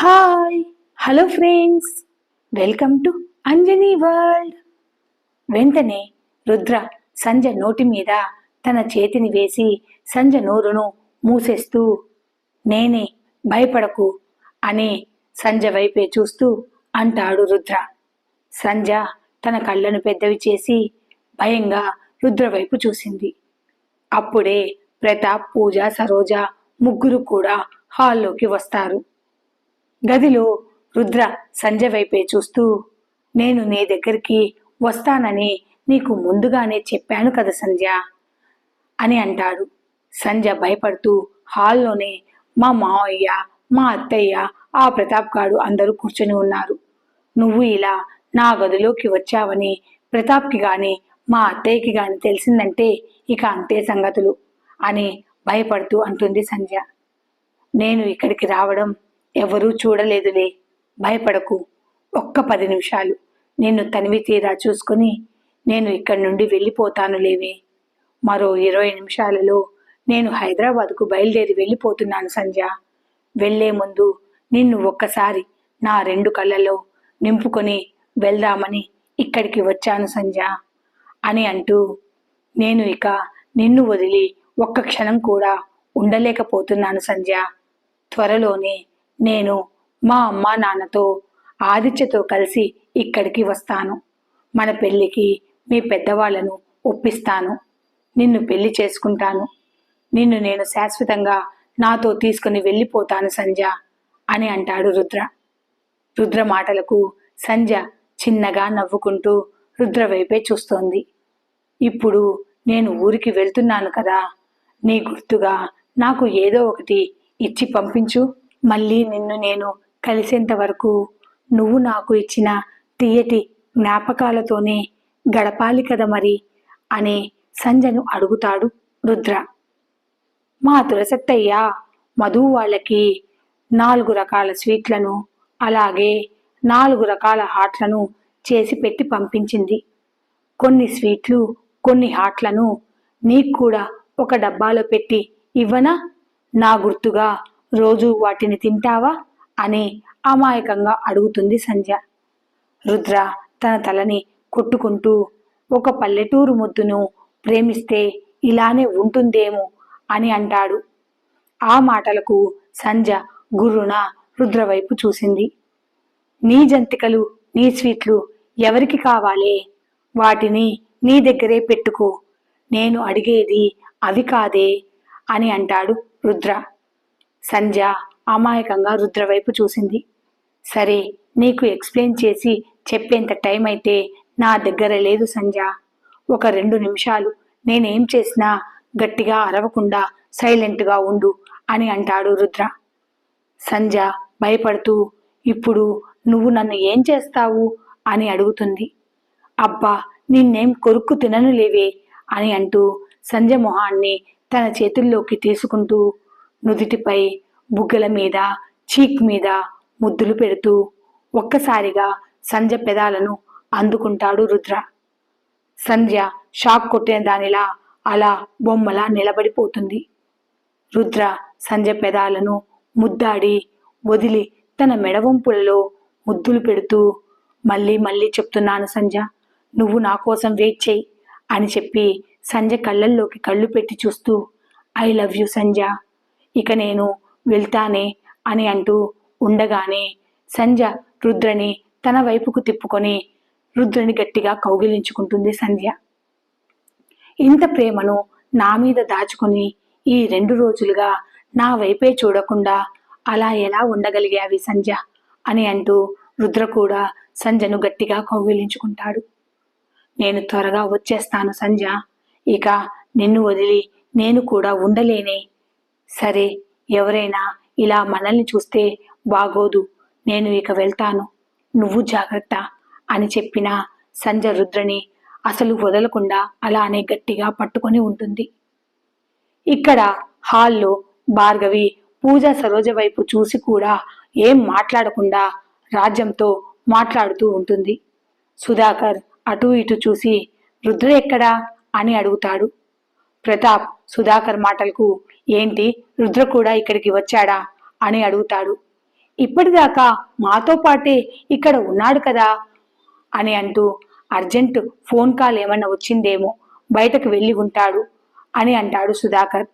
Hi hello friends welcome to Anjani world వెంటనే రుద్ర సంజ నోటి మీద తన చేతిని వేసి సంజ నోరును మూసేస్తూ నేనే భయపడకు అని సంజ వైపే చూస్తూ అంటాడు రుద్ర. సంజ తన కళ్ళను పెద్దవి చేసి భయంగా రుద్ర వైపు చూసింది. అప్పుడే ప్రతాప్ పూజ సరోజ ముగ్గురు కూడా హాల్లోకి వస్తారు. గదిలో రుద్ర సంజయ్ వైపే చూస్తూ నేను నీ దగ్గరికి వస్తానని నీకు ముందుగానే చెప్పాను కదా సంధ్య అని అంటాడు. సంజ భయపడుతూ హాల్లోనే మా మావయ్య మా అత్తయ్య ఆ ప్రతాప్ గారు అందరూ కూర్చొని ఉన్నారు. నువ్వు ఇలా నా గదిలోకి వచ్చావని ప్రతాప్కి గాని మా అత్తయ్యకి గాని తెలిసిందంటే ఇక అంతే సంగతులు అని భయపడుతూ అంటుంది సంధ్య. నేను ఇక్కడికి రావడం ఎవరూ చూడలేదులే. భయపడకు. ఒక్క పది నిమిషాలు. నిన్ను తనివి తీరా చూసుకుని నేను ఇక్కడి నుండి వెళ్ళిపోతాను లేవే మరో ఇరవై నిమిషాలలో నేను హైదరాబాద్కు బయలుదేరి వెళ్ళిపోతున్నాను సంధ్య. వెళ్ళే ముందు నిన్ను ఒక్కసారి నా రెండు కళ్ళలో నింపుకొని వెళ్దామని ఇక్కడికి వచ్చాను సంధ్య. అని అంటూ నేను ఇక నిన్ను వదిలి ఒక్క క్షణం కూడా ఉండలేకపోతున్నాను సంధ్య. త్వరలోనే నేను మా అమ్మా నాన్నతో ఆదిత్యతో కలిసి ఇక్కడికి వస్తాను. మన పెళ్ళికి మీ పెద్దవాళ్ళను ఒప్పిస్తాను. నిన్ను పెళ్ళి చేసుకుంటాను. నిన్ను నేను శాశ్వతంగా నాతో తీసుకుని వెళ్ళిపోతాను సంజ అని అంటాడు రుద్ర. రుద్ర మాటలకు సంజ చిన్నగా నవ్వుకుంటూ రుద్ర వైపే చూస్తోంది. ఇప్పుడు నేను ఊరికి వెళ్తున్నాను కదా. నీ గుర్తుగా నాకు ఏదో ఒకటి ఇచ్చి పంపించు. మళ్ళీ నిన్ను నేను కలిసేంత వరకు నువ్వు నాకు ఇచ్చిన తీయటి జ్ఞాపకాలతోనే గడపాలి కదా మరి? అనే సంజను అడుగుతాడు రుద్ర. మా తులసత్తయ్య మధు వాళ్ళకి నాలుగు రకాల స్వీట్లను అలాగే నాలుగు రకాల హాట్లను చేసి పెట్టి పంపించింది. కొన్ని స్వీట్లు కొన్ని హాట్లను నీకు కూడా ఒక డబ్బాలో పెట్టి ఇవ్వనా? నా గుర్తుగా రోజు వాటిని తింటావా? అని అమాయకంగా అడుగుతుంది సంధ్య. రుద్ర తన తలని కొట్టుకుంటూ ఒక పల్లెటూరు ముద్దును ప్రేమిస్తే ఇలానే ఉంటుందేమో అని అంటాడు. ఆ మాటలకు సంధ్య గుర్రున రుద్ర వైపు చూసింది. నీ జంతికలు నీ స్వీట్లు ఎవరికి కావాలే? వాటిని నీ దగ్గరే పెట్టుకో. నేను అడిగేది అవి కాదే అని అంటాడు రుద్ర. సంధ్య అమాయకంగా రుద్ర వైపు చూసింది. సరే నీకు ఎక్స్ప్లెయిన్ చేసి చెప్పేంత టైం అయితే నా దగ్గర లేదు సంజ ఒక రెండు నిమిషాలు నేనేం చేసినా గట్టిగా అరవకుండా సైలెంట్గా ఉండు అని అంటాడు రుద్ర. సంజ భయపడుతూ ఇప్పుడు నువ్వు నన్ను ఏం చేస్తావు? అని అడుగుతుంది. అబ్బా నిన్నేం కొరుక్కు తినను లేవే అని అంటూ సంజ మొహాన్ని తన చేతుల్లోకి తీసుకుంటూ నుదుటిపై బుగ్గల మీద చీక్ మీద ముద్దులు పెడుతూ ఒక్కసారిగా సంజ పెదాలను అందుకుంటాడు రుద్ర. సంధ్య షాక్ కొట్టిన దానిలా అలా బొమ్మలా నిలబడిపోతుంది. రుద్ర సంజ పెదాలను ముద్దాడి వదిలి తన మెడవంపులలో ముద్దులు పెడుతూ మళ్ళీ మళ్ళీ చెప్తున్నాను సంధ్య నువ్వు నా కోసం వెయిట్ చేయి అని చెప్పి సంజ కళ్ళల్లోకి కళ్ళు పెట్టి చూస్తూ ఐ లవ్ యు సంజ ఇక నేను వెళ్తానే అని అంటూ ఉండగానే సంధ్య రుద్రని తన వైపుకు తిప్పుకొని రుద్రని గట్టిగా కౌగిలించుకుంటుంది సంధ్య. ఇంత ప్రేమను నా మీద దాచుకుని ఈ రెండు రోజులుగా నా వైపే చూడకుండా అలా ఎలా ఉండగలిగావి సంధ్య అని అంటూ రుద్ర కూడా సంధ్యను గట్టిగా కౌగిలించుకుంటాడు. నేను త్వరగా వచ్చేస్తాను సంధ్య. ఇక నిన్ను వదిలి నేను కూడా ఉండలేనే సరే ఎవరైనా ఇలా మనల్ని చూస్తే బాగోదు నేను ఇక వెళ్తాను. నువ్వు జాగ్రత్త అని చెప్పిన సంజ రుద్రని అసలు వదలకుండా అలానే గట్టిగా పట్టుకొని ఉంటుంది. ఇక్కడ హాల్లో భార్గవి పూజ సరోజ వైపు చూసి కూడా ఏం మాట్లాడకుండా రాజ్యంతో మాట్లాడుతూ ఉంటుంది. సుధాకర్ అటు ఇటు చూసి రుద్ర ఎక్కడా? అని అడుగుతాడు. ప్రతాప్ సుధాకర్ మాటలకు ఏంటి రుద్ర కూడా ఇక్కడికి వచ్చాడా? అని అడుగుతాడు. ఇప్పటిదాకా మాతో పాటే ఇక్కడ ఉన్నాడు కదా? అని అంటూ అర్జెంటు ఫోన్ కాల్ ఏమన్నా వచ్చిందేమో బయటకు వెళ్ళి ఉంటాడు అని అంటాడు సుధాకర్.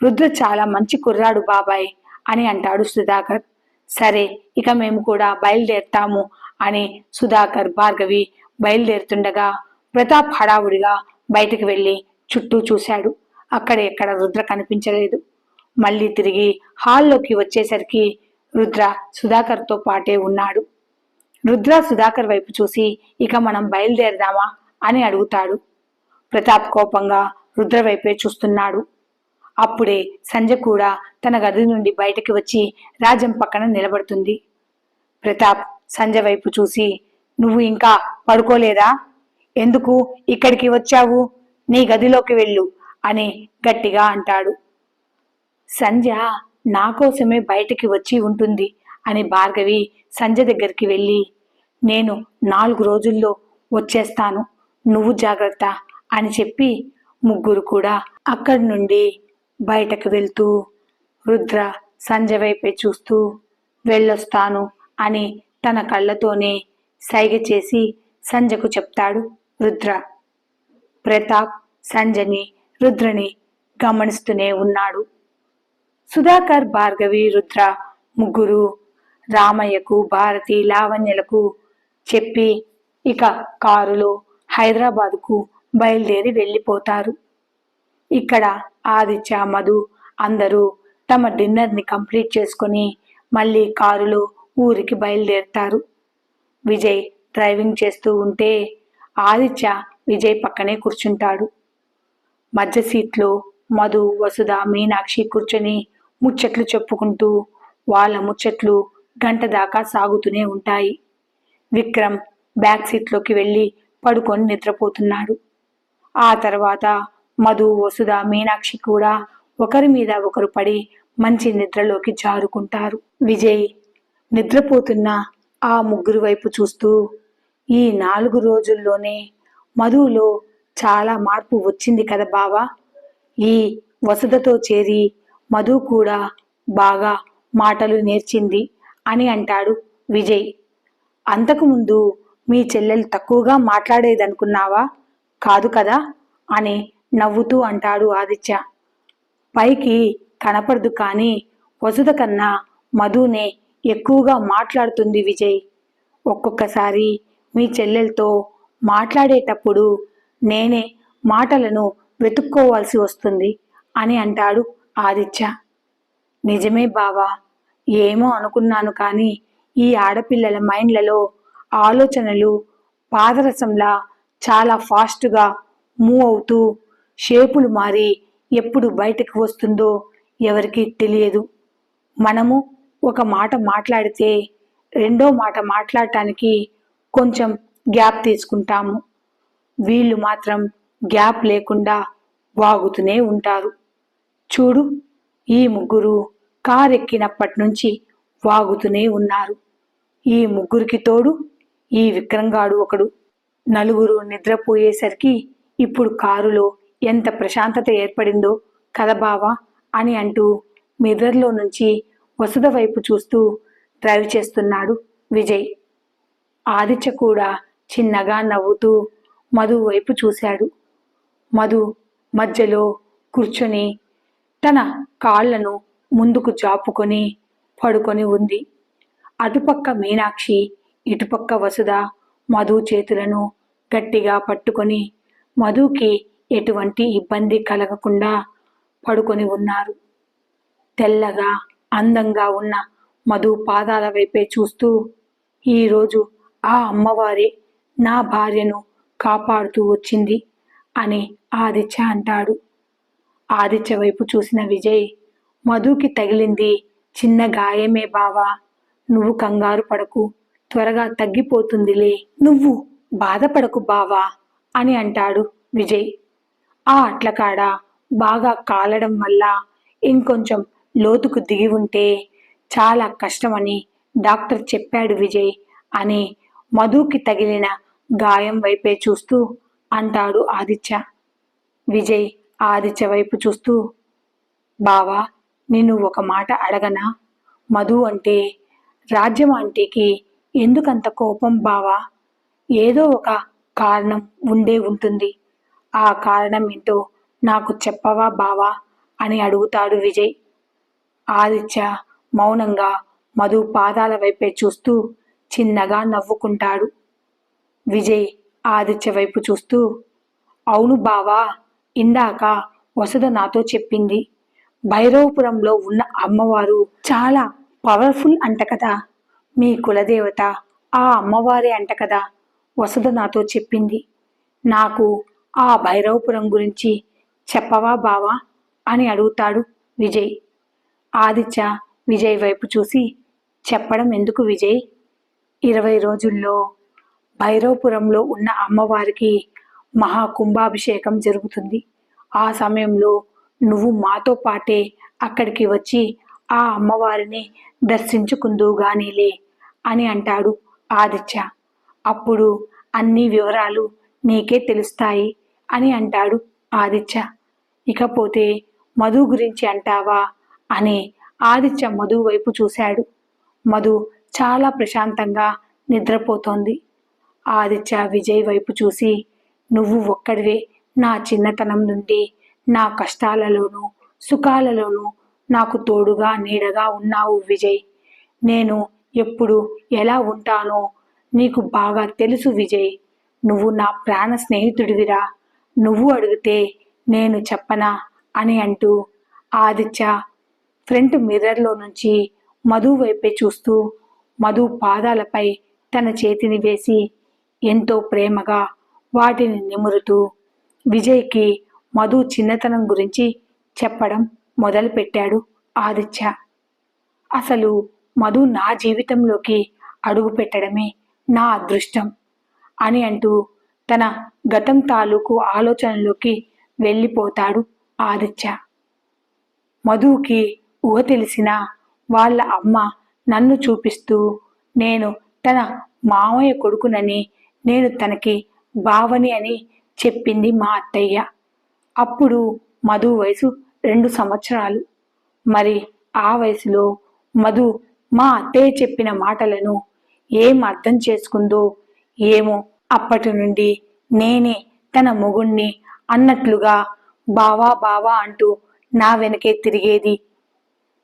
రుద్ర చాలా మంచి కుర్రాడు బాబాయ్ అని అంటాడు సుధాకర్. సరే ఇక మేము కూడా బయలుదేరుతాము అని సుధాకర్ భార్గవి బయలుదేరుతుండగా ప్రతాప్ హడావుడిగా బయటికి వెళ్ళి చుట్టూ చూశాడు. అక్కడ ఎక్కడ రుద్ర కనిపించలేదు. మళ్ళీ తిరిగి హాల్లోకి వచ్చేసరికి రుద్ర సుధాకర్తో పాటే ఉన్నాడు. రుద్ర సుధాకర్ వైపు చూసి ఇక మనం బయలుదేరదామా? అని అడుగుతాడు. ప్రతాప్ కోపంగా రుద్ర వైపే చూస్తున్నాడు. అప్పుడే సంజ కూడా తన గది నుండి బయటకి వచ్చి రాజం పక్కన నిలబడుతుంది. ప్రతాప్ సంజ వైపు చూసి నువ్వు ఇంకా పడుకోలేదా? ఎందుకు ఇక్కడికి వచ్చావు? నీ గదిలోకి వెళ్ళు అని గట్టిగా అంటాడు. సంధ్య నా కోసమే బయటికి వచ్చి ఉంటుంది అని భార్గవి సంధ్య దగ్గరికి వెళ్ళి నేను నాలుగు రోజుల్లో వచ్చేస్తాను నువ్వు జాగ్రత్త అని చెప్పి ముగ్గురు కూడా అక్కడి నుండి బయటకు వెళ్తూ రుద్ర సంధ్య వైపే చూస్తూ వెళ్ళొస్తాను అని తన కళ్ళతోనే సైగ చేసి సంజకు చెప్తాడు రుద్ర. ప్రతాప్ సంజని రుద్రని గమనిస్తూనే ఉన్నాడు. సుధాకర్ భార్గవి రుద్ర ముగ్గురు రామయ్యకు భారతి లావణ్యలకు చెప్పి ఇక కారులో హైదరాబాదుకు బయలుదేరి వెళ్ళిపోతారు. ఇక్కడ ఆదిత్య మధు అందరూ తమ డిన్నర్ని కంప్లీట్ చేసుకొని మళ్ళీ కారులో ఊరికి బయలుదేరుతారు. విజయ్ డ్రైవింగ్ చేస్తూ ఉంటే ఆదిత్య విజయ్ పక్కనే కూర్చుంటాడు. మధ్య సీట్లో మధు వసుధ మీనాక్షి కూర్చొని ముచ్చట్లు చెప్పుకుంటూ వాళ్ళ ముచ్చట్లు గంట దాకా సాగుతూనే ఉంటాయి. విక్రమ్ బ్యాక్ సీట్లోకి వెళ్ళి పడుకొని నిద్రపోతున్నాడు. ఆ తర్వాత మధు వసుధ మీనాక్షి కూడా ఒకరి మీద ఒకరు పడి మంచి నిద్రలోకి జారుకుంటారు. విజయ్ నిద్రపోతున్న ఆ ముగ్గురు వైపు చూస్తూ ఈ నాలుగు రోజుల్లోనే మధులో చాలా మార్పు వచ్చింది కదా బావా? ఈ వసతతో చేరి మధు కూడా బాగా మాటలు నేర్చింది అని అంటాడు విజయ్. అంతకుముందు మీ చెల్లెలు తక్కువగా మాట్లాడేదనుకున్నావా? కాదు కదా అని నవ్వుతూ అంటాడు ఆదిత్య. పైకి కనపడదు కానీ వసుద కన్నా మధునే ఎక్కువగా మాట్లాడుతుంది విజయ్. ఒక్కొక్కసారి మీ చెల్లెలతో మాట్లాడేటప్పుడు నేనే మాటలను వెతుక్కోవాల్సి వస్తుంది అని అంటాడు ఆదిత్య. నిజమే బావా ఏమో అనుకున్నాను కానీ ఈ ఆడపిల్లల మైండ్లలో ఆలోచనలు పాదరసంలా చాలా ఫాస్ట్గా మూవ్ అవుతూ షేపులు మారి ఎప్పుడు బయటకు వస్తుందో ఎవరికి తెలియదు. మనము ఒక మాట మాట్లాడితే రెండో మాట మాట్లాడటానికి కొంచెం గ్యాప్ తీసుకుంటాము. వీళ్ళు మాత్రం గ్యాప్ లేకుండా వాగుతూనే ఉంటారు. చూడు ఈ ముగ్గురు కారు ఎక్కినప్పటి నుంచి వాగుతూనే ఉన్నారు. ఈ ముగ్గురికి తోడు ఈ విక్రంగాడు ఒకడు. నలుగురు నిద్రపోయేసరికి ఇప్పుడు కారులో ఎంత ప్రశాంతత ఏర్పడిందో కదా బావా అని అంటూ మిర్రర్లో నుంచి వసుద వైపు చూస్తూ డ్రైవ్ చేస్తున్నాడు విజయ్. ఆదిత్య కూడా చిన్నగా నవ్వుతూ మధు వైపు చూశాడు. మధు మధ్యలో కూర్చొని తన కాళ్ళను ముందుకు జాపుకొని పడుకొని ఉంది. అటుపక్క మీనాక్షి ఇటుపక్క వసుధ మధు చేతులను గట్టిగా పట్టుకొని మధుకి ఎటువంటి ఇబ్బంది కలగకుండా పడుకొని ఉన్నారు. తెల్లగా అందంగా ఉన్న మధు పాదాల వైపే చూస్తూ ఈరోజు ఆ అమ్మవారే నా భార్యను కాపాడుతూ వచ్చింది అని ఆదిత్య అంటాడు. ఆదిత్య వైపు చూసిన విజయ్ మధుకి తగిలింది చిన్న గాయమే బావా. నువ్వు కంగారు పడకు త్వరగా తగ్గిపోతుందిలే. నువ్వు బాధపడకు బావా అని అంటాడు విజయ్. ఆ అట్లకాడ బాగా కాలడం వల్ల ఇంకొంచెం లోతుకు దిగి ఉంటే చాలా కష్టమని డాక్టర్ చెప్పాడు విజయ్ అని మధుకి తగిలిన గాయం వైపే చూస్తూ అంటాడు ఆదిత్య. విజయ్ ఆదిత్య వైపు చూస్తూ బావా నిన్ను ఒక మాట అడగనా? మధు అంటే రాజ్యం ఆంటీకి ఎందుకంత కోపం బావా? ఏదో ఒక కారణం ఉండే ఉంటుంది. ఆ కారణం ఏంటో నాకు చెప్పవా బావా? అని అడుగుతాడు విజయ్. ఆదిత్య మౌనంగా మధు పాదాల వైపే చూస్తూ చిన్నగా నవ్వుకుంటాడు. విజయ్ ఆదిత్య వైపు చూస్తూ అవును బావా ఇందాక వసుధ నాతో చెప్పింది. భైరవపురంలో ఉన్న అమ్మవారు చాలా పవర్ఫుల్ అంట కదా. మీ కులదేవత ఆ అమ్మవారే అంట కదా వసుధ నాతో చెప్పింది. నాకు ఆ భైరవపురం గురించి చెప్పవా బావా? అని అడుగుతాడు విజయ్. ఆదిత్య విజయ్ వైపు చూసి చెప్పడం ఎందుకు విజయ్? ఇరవై రోజుల్లో భైరవపురంలో ఉన్న అమ్మవారికి మహాకుంభాభిషేకం జరుగుతుంది. ఆ సమయంలో నువ్వు మాతో పాటే అక్కడికి వచ్చి ఆ అమ్మవారిని దర్శించుకుందువు గానీలే అని అంటాడు ఆదిత్య. అప్పుడు అన్ని వివరాలు నీకే తెలుస్తాయి అని అంటాడు ఆదిత్య. ఇకపోతే మధు గురించి అంటావా అని ఆదిత్య మధు వైపు చూశాడు. మధు చాలా ప్రశాంతంగా నిద్రపోతోంది. ఆదిత్య విజయ్ వైపు చూసి నువ్వు ఒక్కడివే. నా చిన్నతనం నుండి నా కష్టాలలోనూ సుఖాలలోనూ నాకు తోడుగా నీడగా ఉన్నావు విజయ్. నేను ఎప్పుడు ఎలా ఉంటానో నీకు బాగా తెలుసు విజయ్. నువ్వు నా ప్రాణ స్నేహితుడివిరా. నువ్వు అడిగితే నేను చెప్పనా? అని అంటూ ఆదిత్య ఫ్రంట్ మిర్రర్లో నుంచి మధు వైపే చూస్తూ మధు పాదాలపై తన చేతిని వేసి ఎంతో ప్రేమగా వాటిని నిమురుతూ విజయ్కి మధు చిన్నతనం గురించి చెప్పడం మొదలుపెట్టాడు ఆదిత్య. అసలు మధు నా జీవితంలోకి అడుగు పెట్టడమే నా అదృష్టం అని అంటూ తన గతం తాలూకు ఆలోచనలోకి వెళ్ళిపోతాడు ఆదిత్య. మధుకి ఊహ తెలిసిన వాళ్ళ అమ్మ నన్ను చూపిస్తూ నేను తన మామయ్య కొడుకునని నేను తనకి బావని అని చెప్పింది మా అత్తయ్య. అప్పుడు మధు వయసు రెండు సంవత్సరాలు. మరి ఆ వయసులో మధు మా అత్తయ్య చెప్పిన మాటలను ఏం అర్థం చేసుకుందో ఏమో అప్పటి నుండి నేనే తన మొగుణ్ణి అన్నట్లుగా బావా బావా అంటూ నా వెనకే తిరిగేది.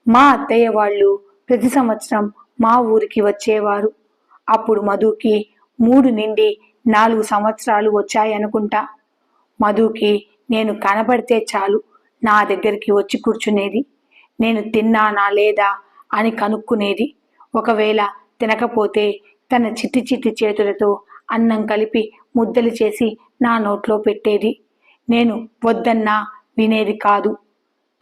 మా అత్తయ్య వాళ్ళు ప్రతి సంవత్సరం మా ఊరికి వచ్చేవారు. అప్పుడు మధుకి మూడు నుండి నాలుగు సంవత్సరాలు వచ్చాయనుకుంటా. మధుకి నేను కనబడితే చాలు నా దగ్గరికి వచ్చి కూర్చునేది. నేను తిన్నానా లేదా అని కనుక్కునేది. ఒకవేళ తినకపోతే తన చిట్టి చిట్టి చేతులతో అన్నం కలిపి ముద్దలు చేసి నా నోట్లో పెట్టేది. నేను వద్దన్నా వినేది కాదు.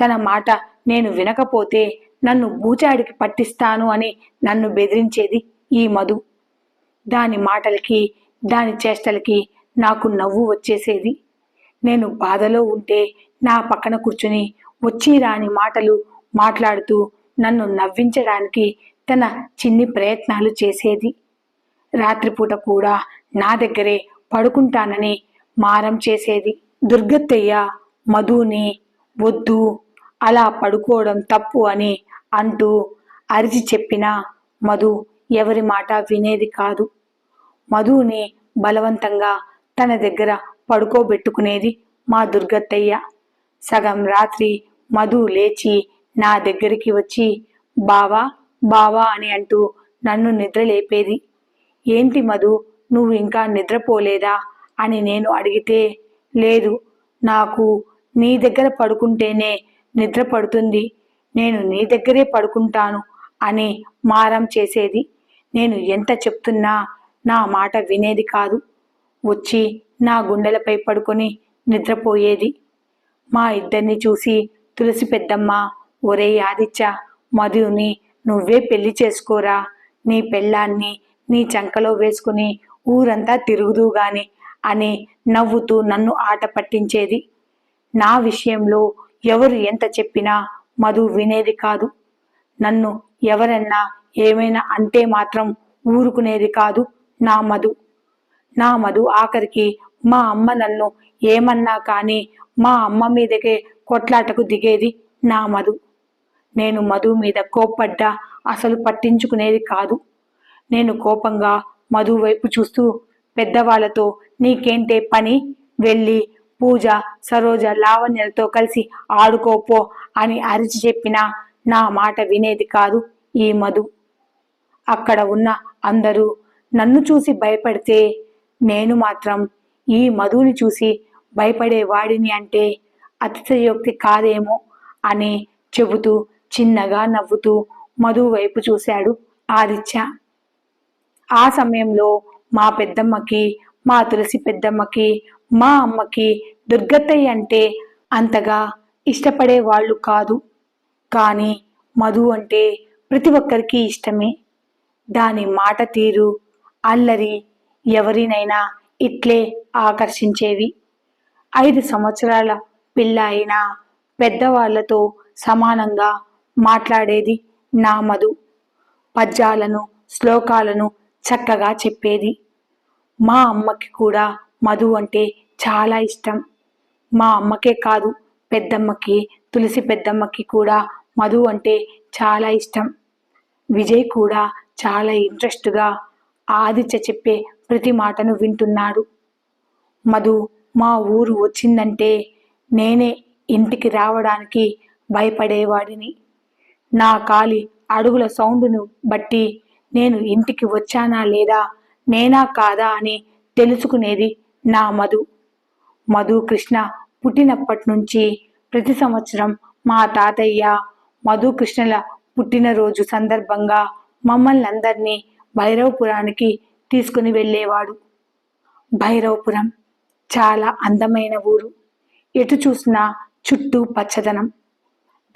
తన మాట నేను వినకపోతే నన్ను బూచాడికి పట్టిస్తాను అని నన్ను బెదిరించేది ఈ మధు. దాని మాటలకి దాని చేష్టలకి నాకు నవ్వు వచ్చేసేది. నేను బాధలో ఉంటే నా పక్కన కూర్చుని వచ్చి రాని మాటలు మాట్లాడుతూ నన్ను నవ్వించడానికి తన చిన్ని ప్రయత్నాలు చేసేది. రాత్రిపూట కూడా నా దగ్గరే పడుకుంటానని మారం చేసేది. దుర్గత్తయ్య మధుని వద్దు అలా పడుకోవడం తప్పు అని అంటూ అరిచి చెప్పిన మధు ఎవరి మాట వినేది కాదు. మధుని బలవంతంగా తన దగ్గర పడుకోబెట్టుకునేది మా దుర్గత్తయ్య. సగం రాత్రి మధు లేచి నా దగ్గరికి వచ్చి బావా బావా అని అంటూ నన్ను నిద్రలేపేది ఏంటి మధు నువ్వు ఇంకా నిద్రపోలేదా? అని నేను అడిగితే లేదు నాకు నీ దగ్గర పడుకుంటేనే నిద్ర పడుతుంది. నేను నీ దగ్గరే పడుకుంటాను అని మారం చేసేది. నేను ఎంత చెప్తున్నా నా మాట వినేది కాదు. వచ్చి నా గుండెలపై పడుకొని నిద్రపోయేది. మా ఇద్దరిని చూసి తులసి పెద్దమ్మ ఒరే ఆదిత్య మధుని నువ్వే పెళ్ళి చేసుకోరా. నీ పెళ్ళాన్ని నీ చంకలో వేసుకుని ఊరంతా తిరుగుదు గాని అని నవ్వుతూ నన్ను ఆట పట్టించేది. నా విషయంలో ఎవరు ఎంత చెప్పినా మధు వినేది కాదు. నన్ను ఎవరన్నా ఏమైనా అంటే మాత్రం ఊరుకునేది కాదు. నా మధు నా మధు ఆఖరికి మా అమ్మ నన్ను ఏమన్నా కానీ మా అమ్మ మీదకే కొట్లాటకు దిగేది నా మధు. నేను మధు మీద కోప్పడ్డా అసలు పట్టించుకునేది కాదు. నేను కోపంగా మధు వైపు చూస్తూ పెద్దవాళ్ళతో నీకేంటే పని? వెళ్ళి పూజ సరోజ లావణ్యలతో కలిసి ఆడుకోపో అని అరిచి చెప్పినా నా మాట వినేది కాదు ఈ మధు. అక్కడ ఉన్న అందరూ నన్ను చూసి భయపడితే నేను మాత్రం ఈ మధుని చూసి భయపడేవాడిని అంటే అతిశయోక్తి కాదేమో అని చెబుతూ చిన్నగా నవ్వుతూ మధు వైపు చూశాడు ఆదిత్య. ఆ సమయంలో మా పెద్దమ్మకి మా తులసి పెద్దమ్మకి మా అమ్మకి దుర్గత్తయ్య అంటే అంతగా ఇష్టపడే వాళ్ళు కాదు. కానీ మధు అంటే ప్రతి ఒక్కరికి ఇష్టమే. దాని మాట తీరు అల్లరి ఎవరినైనా ఇట్లే ఆకర్షించేవి. ఐదు సంవత్సరాల పిల్ల అయినా పెద్దవాళ్ళతో సమానంగా మాట్లాడేది నా మధు. పద్యాలను శ్లోకాలను చక్కగా చెప్పేది. మా అమ్మకి కూడా మధు అంటే చాలా ఇష్టం. మా అమ్మకే కాదు పెద్దమ్మకి తులసి పెద్దమ్మకి కూడా మధు అంటే చాలా ఇష్టం. విజయ్ కూడా చాలా ఇంట్రెస్ట్గా ఆదిత్య చెప్పే ప్రతి మాటను వింటున్నాడు. మధు మా ఊరు వచ్చిందంటే నేనే ఇంటికి రావడానికి భయపడేవాడిని. నా కాలి అడుగుల సౌండును బట్టి నేను ఇంటికి వచ్చానా లేదా నేనా కాదా అని తెలుసుకునేది నా మధు. మధు కృష్ణ పుట్టినప్పటి నుంచి ప్రతి సంవత్సరం మా తాతయ్య మధుకృష్ణల పుట్టినరోజు సందర్భంగా మమ్మల్ని అందరినీ భైరవపురానికి తీసుకుని వెళ్ళేవాడు. భైరవపురం చాలా అందమైన ఊరు. ఎటు చూసినా చుట్టూ పచ్చదనం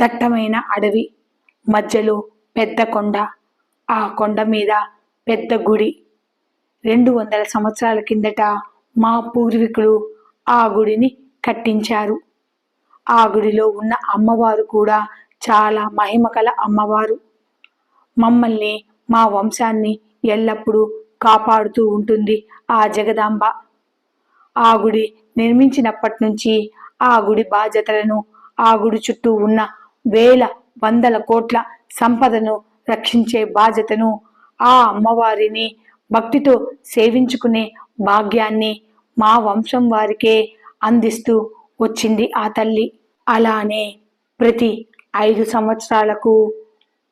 దట్టమైన అడవి మధ్యలో పెద్ద కొండ ఆ కొండ మీద పెద్ద గుడి. రెండు వందల సంవత్సరాల కిందట మా పూర్వీకులు ఆ గుడిని కట్టించారు. ఆ గుడిలో ఉన్న అమ్మవారు కూడా చాలా మహిమకల అమ్మవారు. మమ్మల్ని మా వంశాన్ని ఎల్లప్పుడూ కాపాడుతూ ఉంటుంది ఆ జగదాంబ. ఆ గుడి నిర్మించినప్పటి నుంచి ఆ గుడి బాధ్యతలను ఆ గుడి చుట్టూ ఉన్న వేల వందల కోట్ల సంపదను రక్షించే బాధ్యతను ఆ అమ్మవారిని భక్తితో సేవించుకునే భాగ్యాన్ని మా వంశం వారికే అందిస్తూ వచ్చింది ఆ తల్లి. అలానే ప్రతి ఐదు సంవత్సరాలకు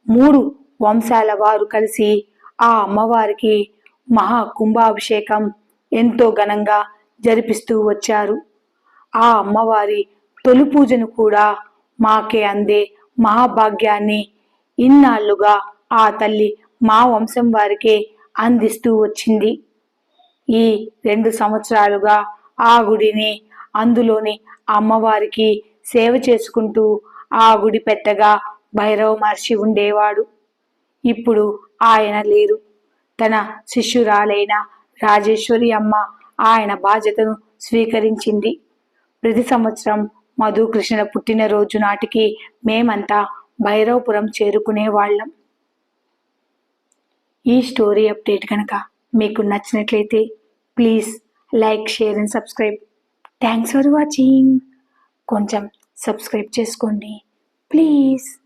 మూడు వంశాల వారు కలిసి ఆ అమ్మవారికి మహా కుంభాభిషేకం ఎంతో ఘనంగా జరిపిస్తూ వచ్చారు. ఆ అమ్మవారి తొలి పూజను కూడా మాకే అందే మహాభాగ్యాన్ని ఇన్నాళ్ళుగా ఆ తల్లి మా వంశం వారికే అందిస్తూ వచ్చింది. ఈ రెండు సంవత్సరాలుగా ఆ గుడిని అందులోని అమ్మవారికి సేవ చేసుకుంటూ ఆ గుడి పెద్దగా భైరవ మహర్షి ఉండేవాడు. ఇప్పుడు ఆయన లేరు. తన శిష్యురాలైన రాజేశ్వరి అమ్మ ఆయన బాధ్యతను స్వీకరించింది. ప్రతి సంవత్సరం మధుకృష్ణుల పుట్టినరోజు నాటికి మేమంతా భైరవపురం చేరుకునే వాళ్ళం. ఈ స్టోరీ అప్డేట్ కనుక మీకు నచ్చినట్లయితే please like share and subscribe. Thanks for watching. కొంచెం సబ్స్క్రైబ్ చేసుకోండి. ప్లీజ్.